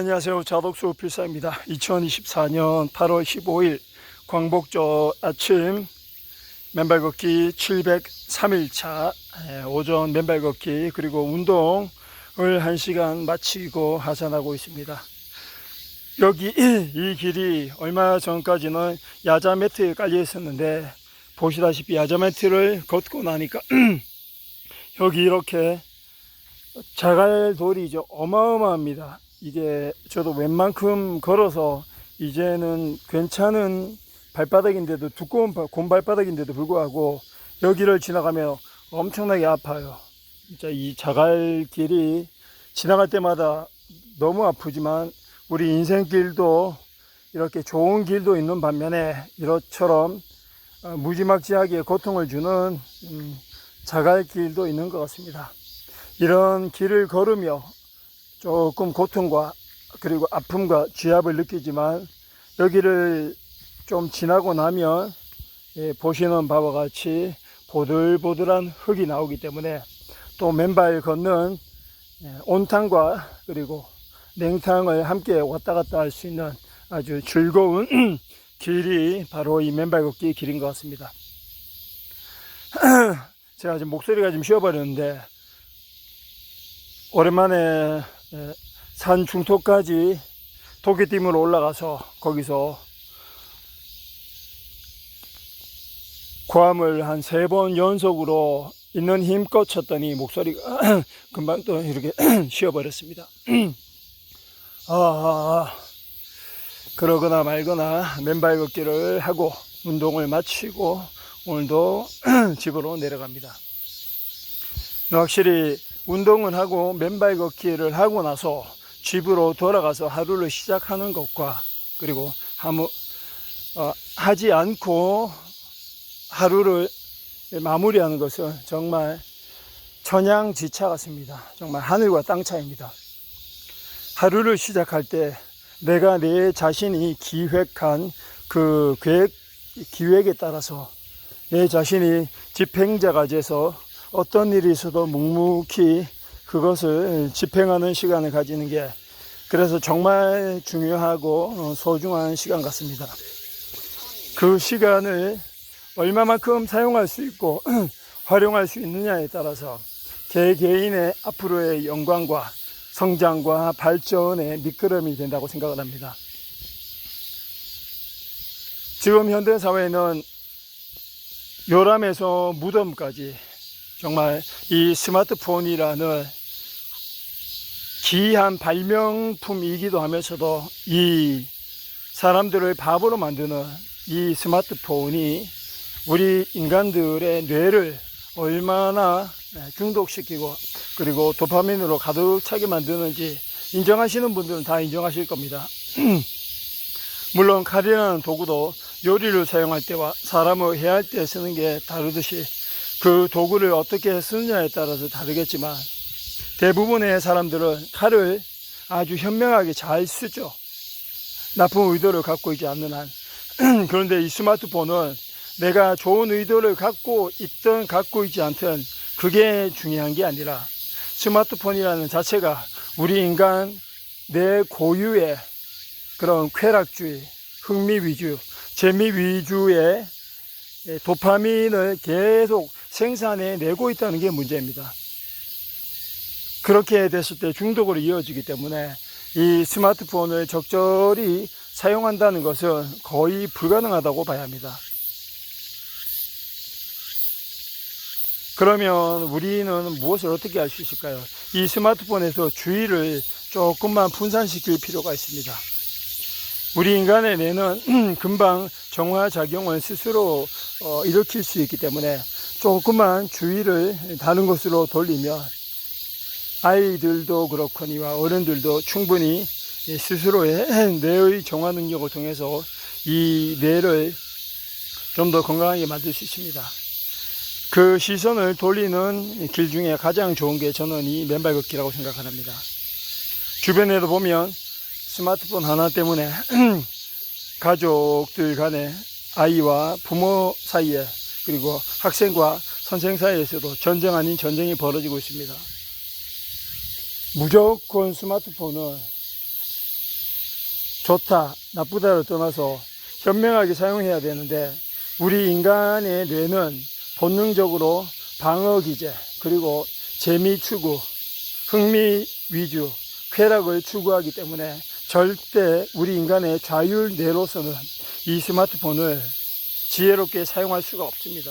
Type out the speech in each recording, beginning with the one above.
안녕하세요. 자독수 필사입니다. 2024년 8월 15일 광복절 아침 맨발 걷기 703일차 오전 맨발 걷기 그리고 운동을 1시간 마치고 하산하고 있습니다. 여기 이 길이 얼마 전까지는 야자 매트에 깔려 있었는데 보시다시피 야자 매트를 걷고 나니까 여기 이렇게 자갈돌이죠. 어마어마합니다. 이게 저도 웬만큼 걸어서 이제는 괜찮은 발바닥인데도 두꺼운 발- 곰발바닥인데도 불구하고 여기를 지나가면 엄청나게 아파요. 진짜 이 자갈길이 지나갈 때마다 너무 아프지만 우리 인생길도 이렇게 좋은 길도 있는 반면에 이렇처럼 어, 무지막지하게 고통을 주는 음, 자갈길도 있는 것 같습니다. 이런 길을 걸으며 조금 고통과 그리고 아픔과 쥐압을 느끼지만 여기를 좀 지나고 나면 예, 보시는 바와 같이 보들보들한 흙이 나오기 때문에 또 맨발 걷는 예, 온탕과 그리고 냉탕을 함께 왔다 갔다 할 수 있는 아주 즐거운 길이 바로 이 맨발 걷기 길인 것 같습니다. 제가 지금 목소리가 좀 쉬어버렸는데 오랜만에 예, 산 중턱까지 도끼팀으로 올라가서 거기서 고함을 한 세 번 연속으로 있는 힘껏 쳤더니 목소리가 금방 또 이렇게 쉬어버렸습니다. 아, 아, 아. 그러거나 말거나 맨발 걷기를 하고 운동을 마치고 오늘도 집으로 내려갑니다. 확실히 운동을 하고 맨발 걷기를 하고 나서 집으로 돌아가서 하루를 시작하는 것과 그리고 아무, 어, 하지 않고 하루를 마무리하는 것은 정말 천양지차 같습니다. 정말 하늘과 땅 차이입니다. 하루를 시작할 때 내가 내 자신이 기획한 그 계획, 기획에 따라서 내 자신이 집행자가 돼서 어떤 일이 있어도 묵묵히 그것을 집행하는 시간을 가지는 게 그래서 정말 중요하고 어, 소중한 시간 같습니다. 그 시간을 얼마만큼 사용할 수 있고 활용할 수 있느냐에 따라서 개 개인의 앞으로의 영광과 성장과 발전의 미끄럼이 된다고 생각을 합니다. 지금 현대 사회는 요람에서 무덤까지 정말 이 스마트폰이라는 기이한 발명품이기도 하면서도 이 사람들을 바보로 만드는 이 스마트폰이 우리 인간들의 뇌를 얼마나 중독시키고 그리고 도파민으로 가득 차게 만드는지 인정하시는 분들은 다 인정하실 겁니다. 물론 칼이라는 도구도 요리를 사용할 때와 사람을 해할 때 쓰는 게 다르듯이 그 도구를 어떻게 쓰느냐에 따라서 다르겠지만 대부분의 사람들은 칼을 아주 현명하게 잘 쓰죠. 나쁜 의도를 갖고 있지 않는 한. 그런데 이 스마트폰은 내가 좋은 의도를 갖고 있든 갖고 있지 않든 그게 중요한 게 아니라 스마트폰이라는 자체가 우리 인간 내 고유의 그런 쾌락주의, 흥미 위주, 재미 위주의 도파민을 계속 생산해 내고 있다는 게 문제입니다. 그렇게 됐을 때 중독으로 이어지기 때문에 이 스마트폰을 적절히 사용한다는 것은 거의 불가능하다고 봐야 합니다. 그러면 우리는 무엇을 어떻게 할 수 있을까요? 이 스마트폰에서 주의를 조금만 분산시킬 필요가 있습니다. 우리 인간의 뇌는 금방 정화작용을 스스로 어, 일으킬 수 있기 때문에 조금만 주의를 다른 곳으로 돌리면 아이들도 그렇거니와 어른들도 충분히 스스로의 뇌의 정화 능력을 통해서 이 뇌를 좀 더 건강하게 만들 수 있습니다. 그 시선을 돌리는 길 중에 가장 좋은 게 저는 이 맨발 걷기라고 생각합니다. 주변에도 보면 스마트폰 하나 때문에 가족들 간에 아이와 부모 사이에 그리고 학생과 선생 사이에서도 전쟁 아닌 전쟁이 벌어지고 있습니다. 무조건 스마트폰을 좋다, 나쁘다를 떠나서 현명하게 사용해야 되는데 우리 인간의 뇌는 본능적으로 방어 기제 그리고 재미 추구, 흥미 위주, 쾌락을 추구하기 때문에 절대 우리 인간의 자율 뇌로서는 이 스마트폰을 지혜롭게 사용할 수가 없습니다.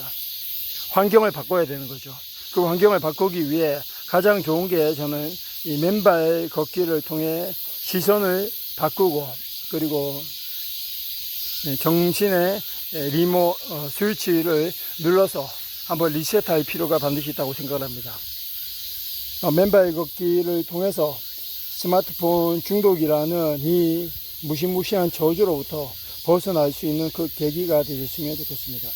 환경을 바꿔야 되는 거죠. 그 환경을 바꾸기 위해 가장 좋은 게 저는 이 맨발 걷기를 통해 시선을 바꾸고 그리고 예, 정신의 예, 리모 어, 스위치를 눌러서 한번 리셋할 필요가 반드시 있다고 생각합니다. 어, 맨발 걷기를 통해서 스마트폰 중독이라는 이 무시무시한 저주로부터 벗어날 수 있는 그 계기가 되셨으면 좋겠습니다.